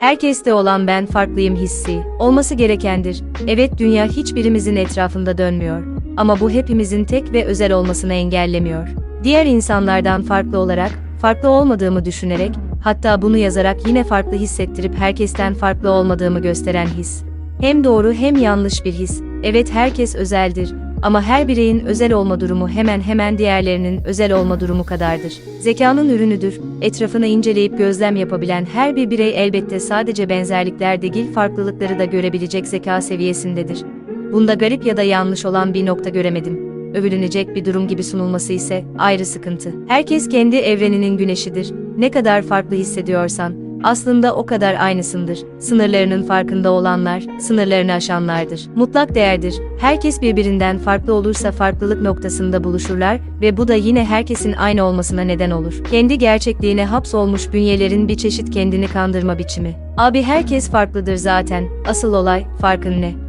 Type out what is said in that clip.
Herkeste olan ben farklıyım hissi, olması gerekendir. Evet dünya hiçbirimizin etrafında dönmüyor. Ama bu hepimizin tek ve özel olmasını engellemiyor. Diğer insanlardan farklı olarak, farklı olmadığımı düşünerek, hatta bunu yazarak yine farklı hissettirip herkesten farklı olmadığımı gösteren his. Hem doğru hem yanlış bir his. Evet herkes özeldir. Ama her bireyin özel olma durumu hemen hemen diğerlerinin özel olma durumu kadardır. Zekanın ürünüdür. Etrafını inceleyip gözlem yapabilen her bir birey elbette sadece benzerlikler değil farklılıkları da görebilecek zeka seviyesindedir. Bunda garip ya da yanlış olan bir nokta göremedim. Övülünecek bir durum gibi sunulması ise ayrı sıkıntı. Herkes kendi evreninin güneşidir. Ne kadar farklı hissediyorsan, aslında o kadar aynısındır. Sınırlarının farkında olanlar, sınırlarını aşanlardır. Mutlak değerdir. Herkes birbirinden farklı olursa farklılık noktasında buluşurlar ve bu da yine herkesin aynı olmasına neden olur. Kendi gerçekliğine hapsolmuş bünyelerin bir çeşit kendini kandırma biçimi. Abi herkes farklıdır zaten. Asıl olay farkın ne?